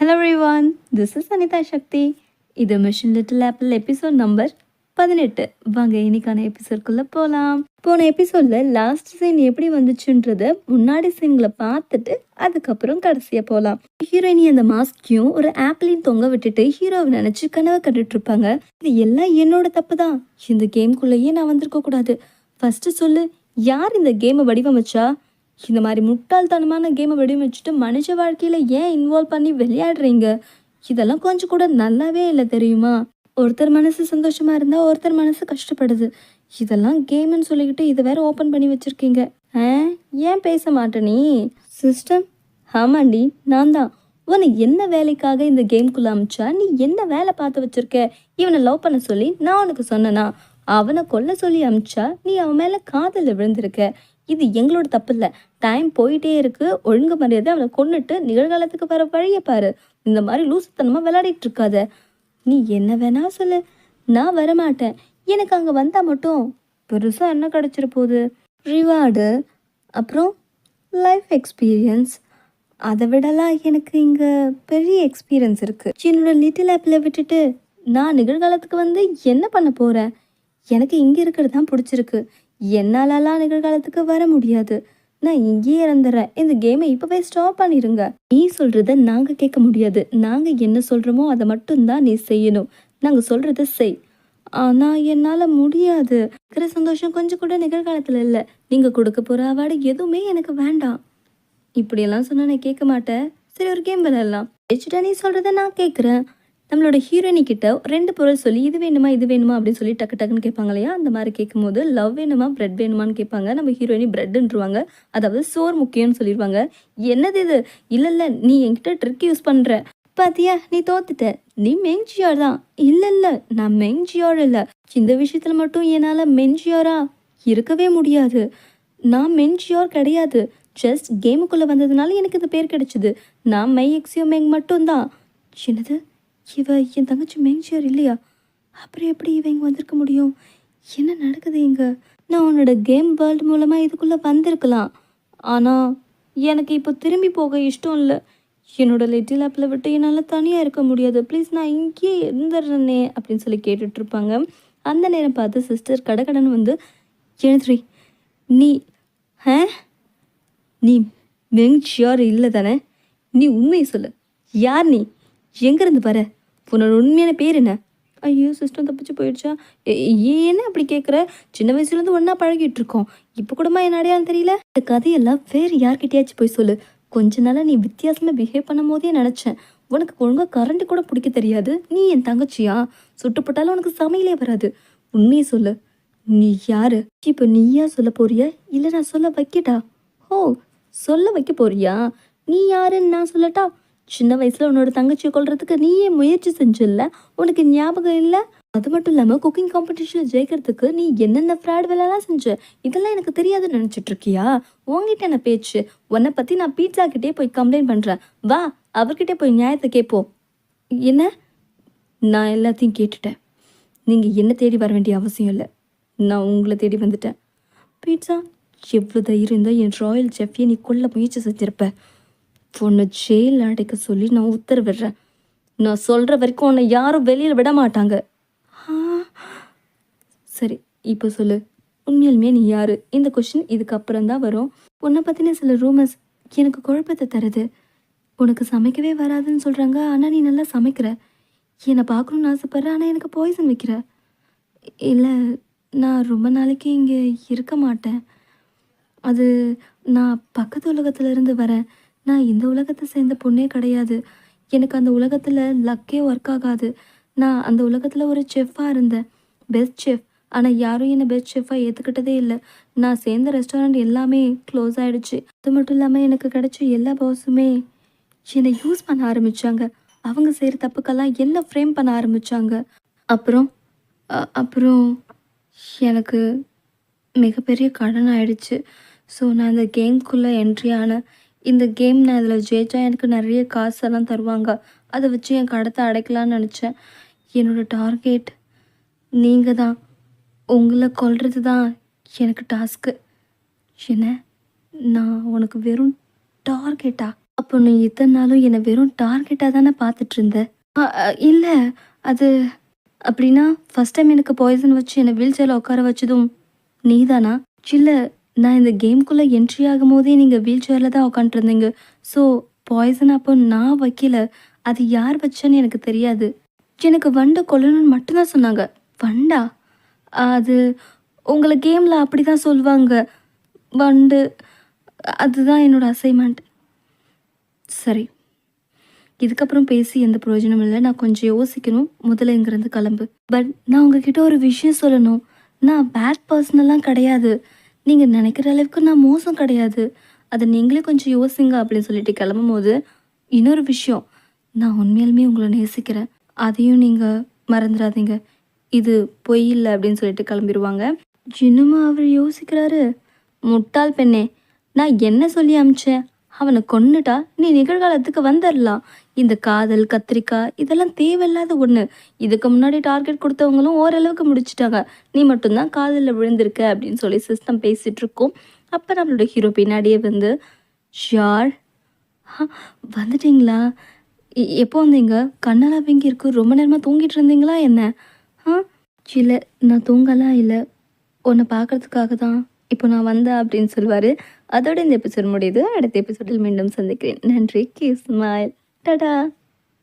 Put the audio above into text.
Hello one this is Anitha Sakthi இது mission little apple episode number பதினெட்டு. வாங்க இன்னைக்கான எபிசோட்குள்ளே போகலாம் போன எபிசோடில் லாஸ்ட் சீன் எப்படி வந்துச்சுன்றத முன்னாடி சீன்களை பார்த்துட்டு அதுக்கப்புறம் கடைசியாக போகலாம் ஹீரோயினி அந்த மாஸ்கையும் ஒரு ஆப்பிளையும் தொங்க விட்டுட்டு ஹீரோவை நினச்சி கனவை கண்டுட்டு இருப்பாங்க. இது எல்லாம் என்னோட தப்பு தான் இந்த கேம்குள்ளேயே நான் வந்திருக்க கூடாது. ஃபஸ்ட்டு சொல்லு யார் இந்த கேமை வடிவமைச்சா? இந்த மாதிரி முட்டாள்தனமான கேமை வடிவமைச்சிட்டு மனுஷ வாழ்க்கையில் ஏன் இன்வால்வ் பண்ணி விளையாடுறீங்க? இதெல்லாம் கொஞ்சம் கூட நல்லாவே இல்லை தெரியுமா? ஒருத்தர் மனசு சந்தோஷமாக இருந்தால் ஒருத்தர் மனசு கஷ்டப்படுது. இதெல்லாம் கேம்னு சொல்லிக்கிட்டு இதை வேற ஓப்பன் பண்ணி வச்சிருக்கீங்க. ஆ? ஏன் பேச மாட்டே நீ? சிஸ்டம் ஆமாண்டி நான் தான். உன்னை என்ன வேலைக்காக இந்த கேம்குள்ளே அமிச்சா? நீ என்ன வேலை பார்த்து வச்சுருக்க? இவனை லவ் பண்ண சொல்லி நான் உனக்கு சொன்னனா? அவனை கொல்ல சொல்லி அமிச்சா? நீ அவன் மேலே காதலில் விழுந்திருக்க. இது எங்களோட தப்பு இல்லை டைம் போயிட்டே இருக்குது ஒழுங்கு மரியாதை அவனை கொன்னுட்டு நிகழ்காலத்துக்கு வர வழியை பாரு. இந்த மாதிரி லூசுத்தனமாக விளையாடிட்டு இருக்காத. நீ என்ன வேணா சொல்லு. நான் வரமாட்டேன். எனக்கு அங்கே வந்தால் மட்டும் பெருசாக என்ன கிடச்சிட போகுது? ரிவார்டு அப்புறம் லைஃப் எக்ஸ்பீரியன்ஸ் அதை விடலாம் எனக்கு இங்கே பெரிய எக்ஸ்பீரியன்ஸ் இருக்குது என்னோட லிட்டில் ஆப்பில் விட்டுட்டு நான் நிகழ்காலத்துக்கு வந்து என்ன பண்ண போகிறேன் எனக்கு இங்கே இருக்கிறது தான் பிடிச்சிருக்கு. என்னாலலாம் நிகழ்காலத்துக்கு வர முடியாது. நான் இங்கேயே இறந்துடுறேன் இந்த கேமை இப்போவே ஸ்டாப் பண்ணிடுங்க நீ சொல்கிறத நாங்கள் கேட்க முடியாது. நாங்கள் என்ன சொல்கிறோமோ அதை மட்டும்தான் நீ செய்யணும். நாங்கள் சொல்கிறத செய். ஆனால் என்னால் முடியாது. இருக்கிற சந்தோஷம் கொஞ்சம் கூட நிகழ்காலத்தில் இல்லை. நீங்கள் கொடுக்க போகிற அவார்டு எதுவுமே எனக்கு வேண்டாம். இப்படியெல்லாம் சொன்னால் நான் கேட்க மாட்டேன். சரி ஒரு கேம் விளையாடலாம். ஜெயிச்சுட்டா நீ சொல்கிறத நான் கேட்குறேன். நம்மளோட ஹீரோயினி கிட்ட ரெண்டு பொருள் சொல்லி இது வேணுமா இது வேணுமா? அப்படின்னு சொல்லி டக்கு டக்குன்னு கேட்பாங்க இல்லையா? அந்த மாதிரி கேட்கும்போது லவ் வேணுமா பிரெட் வேணுமான்னு கேட்பாங்க. நம்ம ஹீரோயினி பிரெட்ன்றுவாங்க அதாவது சோறு முக்கியம்னு சொல்லிடுவாங்க என்னது இது? இல்லை இல்லை நீ என்கிட்ட ட்ரிக் யூஸ் பண்ணுற பாத்தியா? நீ தோத்துட்ட. நீ மெங்ஜியோர் தான். இல்லை இல்லை நான் மெங்ஜியோர் இல்லை. இந்த விஷயத்தில் மட்டும் என்னால் மெஞ்சியோரா இருக்கவே முடியாது. நான் மென்ஜியோர் கிடையாது. ஜஸ்ட் கேமுக்குள்ளே வந்ததுனால எனக்கு இந்த பேர் கிடைச்சிது. நான் மை எக்ஸியோ மெங் மட்டும்தான். என்னது? இவ என் தங்கச்சி மெங்ஷியர் இல்லையா? அப்புறம் எப்படி இவ இங்கே வந்திருக்க முடியும்? என்ன நடக்குது இங்கே? நான் உன்னோட கேம் வேர்ல்டு மூலமாக இதுக்குள்ளே வந்திருக்கலாம். ஆனால் எனக்கு இப்போ திரும்பி போக இஷ்டம் இல்லை. என்னோட லிட்டில் ஆப்பில் விட்டு என்னால் தனியாக இருக்க முடியாது. ப்ளீஸ் நான் இங்கேயே இருந்துடுறேனே அப்படின்னு சொல்லி கேட்டுட்ருப்பாங்க அந்த நேரம் பார்த்து சிஸ்டர் கடகடன் வந்து எழுதுறி நீ ஆ? நீ மெங்ஷியோர் இல்லை தானே? நீ உண்மையை சொல்லு. யார் நீ? எங்கேருந்து வர? உன்னோட உண்மையான பேர் என்ன? ஐயோ சிஸ்டம் தப்பிச்சு போயிடுச்சா? ஏன்னு அப்படி கேட்குற சின்ன வயசுலேருந்து ஒன்றா பழகிட்டு இருக்கோம் இப்போ கூடமா என்ன அடையாளம் தெரியல? இந்த கதையெல்லாம் வேறு யார்கிட்டயாச்சும் போய் சொல்லு. கொஞ்ச நாளாக நீ வித்தியாசமாக பிஹேவ் பண்ணும் போதே நினச்சேன். உனக்கு ஒழுங்காக கரண்ட் கூட பிடிக்க தெரியாது. நீ என் தங்கச்சியா? சுட்டுப்பட்டாலும் உனக்கு சமையலே வராது. உண்மையை சொல்லு. நீ யாரு? இப்போ நீயா சொல்ல போறியா? இல்லை நான் சொல்ல வைக்கட்டா? ஓ சொல்ல வைக்க போறியா? நீ யாருன்னு நான் சொல்லட்டா? சின்ன வயசில் உன்னோட தங்கச்சியை கொள்றதுக்கு நீயே முயற்சி செஞ்சில்ல? உனக்கு ஞாபகம் இல்லை? அது மட்டும் இல்லாமல் குக்கிங் காம்படிஷனில் ஜெயிக்கிறதுக்கு நீ என்னென்ன ஃப்ராட் வேலைலாம் செஞ்ச? இதெல்லாம் எனக்கு தெரியாதுன்னு நினச்சிட்டு இருக்கியா? உங்ககிட்ட என்ன பேச்சு? உன்னை பற்றி நான் பீட்சா கிட்டே போய் கம்ப்ளைண்ட் பண்ணுறேன் வா அவர்கிட்டே போய் நியாயத்தை கேட்போம். என்ன? நான் எல்லாத்தையும் கேட்டுட்டேன். நீங்கள் என்ன தேடி வர வேண்டிய அவசியம் இல்லை. நான் உங்களை தேடி வந்துட்டேன். பீட்சா எவ்வளோ தைரியம் இருந்தால் என் ராயல் செஃப்பியை நீ கொல்ல முயற்சி செஞ்சிருப்ப. உன்னை ஜெயில் அடைக்க சொல்லி நான் உத்தரவிடுறேன். நான் சொல்கிற வரைக்கும் உன்னை யாரும் வெளியில் விட மாட்டாங்க. சரி இப்போ சொல்லு. உண்மையிலுமே நீ யார்? இந்த கொஷின் இதுக்கப்புறம் தான் வரும். உன்னை பற்றின சில ரூமர்ஸ் எனக்கு குழப்பத்தை தருது. உனக்கு சமைக்கவே வராதுன்னு சொல்கிறாங்க ஆனால் நீ நல்லா சமைக்கிற. என்னை பார்க்கணுன்னு ஆசைப்பட்ற ஆனால் எனக்கு பாய்சன் வைக்கிற. இல்லை நான் ரொம்ப நாளைக்கு இங்கே இருக்க மாட்டேன். அது நான் பக்கத்து உலகத்துலேருந்து வரேன். நான் இந்த உலகத்தை சேர்ந்த பொண்ணே கிடையாது. எனக்கு அந்த உலகத்தில் லக்கே ஒர்க் ஆகாது. நான் அந்த உலகத்தில் ஒரு செஃப்பாக இருந்தேன். பெஸ்ட் செஃப் ஆனால் யாரும் என்னை பெஸ்ட் செஃப்பாக ஏற்றுக்கிட்டதே இல்லை. நான் சேர்ந்த ரெஸ்டாரண்ட் எல்லாமே க்ளோஸ் ஆகிடுச்சு அது மட்டும் இல்லாமல் எனக்கு கிடைச்ச எல்லா பாஸுமே என்னை யூஸ் பண்ண ஆரம்பித்தாங்க அவங்க செய்கிற தப்புக்கெல்லாம் என்ன ஃப்ரேம் பண்ண ஆரம்பித்தாங்க அப்புறம் அப்புறம் எனக்கு மிகப்பெரிய கடன் ஆயிடுச்சு. ஸோ நான் அந்த கேம்குள்ளே என்ட்ரி ஆனேன். இந்த கேம் நான் இதில் ஜெயிச்சா எனக்கு நிறைய காசெல்லாம் தருவாங்க. அதை வச்சு என் கடத்தை அடைக்கலான்னு நினச்சேன். என்னோடய டார்கெட் நீங்கள் தான் உங்களை கொல்றது தான் எனக்கு டாஸ்க்கு என்ன? நான் உனக்கு வெறும் டார்கெட்டா அப்போ நீ இத்தனை நாளும் என்னை வெறும் டார்கெட்டாக தானே பார்த்துட்ருந்த இல்லை. அது அப்படின்னா ஃபஸ்ட் டைம் எனக்கு பாய்சன் வச்சு என்னை வீல் சேரில் உட்கார வச்சதும் நீ தானா இல்லை நான் இந்த கேம்குள்ளே என்ட்ரி ஆகும் போதே நீங்கள் வீல் சேரில் தான் உட்காந்துருந்தீங்க ஸோ பாய்சன் அப்போ நான் வைக்கல. அது யார் வச்சேன்னு எனக்கு தெரியாது. எனக்கு வண்டை கொல்லணும்னு மட்டும்தான் சொன்னாங்க. வண்டா? அது உங்களை கேமில் அப்படி தான் சொல்லுவாங்க. வண்டு அதுதான் என்னோடய அசைன்மெண்ட் சரி. இதுக்கப்புறம் பேசி எந்த பிரயோஜனமும் இல்லை. நான் கொஞ்சம் யோசிக்கணும். முதல்ல இங்கேருந்து கிளம்பு. பட் நான் உங்ககிட்ட ஒரு விஷயம் சொல்லணும். நான் பேட் பர்சனெல்லாம் கிடையாது. நீங்கள் நினைக்கிற அளவுக்கு நான் மோசம் கிடையாது. அதை நீங்களே கொஞ்சம் யோசிங்க அப்படின்னு சொல்லிட்டு கிளம்பும் போது இன்னொரு விஷயம். நான் உண்மையாலுமே உங்களை நேசிக்கிறேன். அதையும் நீங்கள் மறந்துடாதீங்க. இது பொய் இல்லை அப்படின்னு சொல்லிட்டு கிளம்பிடுவாங்க இன்னுமா அவர் யோசிக்கிறாரு முட்டாள் பெண்ணே நான் என்ன சொல்லி அமிச்சேன்? அவனை கொன்னுட்டா நீ நிகழ்காலத்துக்கு வந்துடலாம் இந்த காதல் கத்திரிக்காய் இதெல்லாம் தேவையில்லாத ஒன்று இதுக்கு முன்னாடி டார்கெட் கொடுத்தவங்களும் ஓரளவுக்கு முடிச்சிட்டாங்க. நீ மட்டும்தான் காதலில் விழுந்திருக்க அப்படின்னு சொல்லி சிஸ்டம் பேசிகிட்டு இருக்கோம். அப்போ நம்மளோட ஹீரோ பின்னாடியே வந்து ஷார் வந்துட்டீங்களா? எ- எப்போ வந்தீங்க? கண்ணெல்லாம் வீங்கி இருக்கு. ரொம்ப நேரமாக தூங்கிட்டு இருந்தீங்களா என்ன? ஆ இல்லை நான் தூங்கலாம் இல்லை. உன்னை பார்க்கறதுக்காக தான். இப்போ நான் வந்தேன் அப்படின்னு சொல்லுவார் அதோட இந்த எபிசோட் முடியுது. அடுத்த எபிசோடில் மீண்டும் சந்திக்கிறேன். நன்றி. கே ஸ்மைல் டடா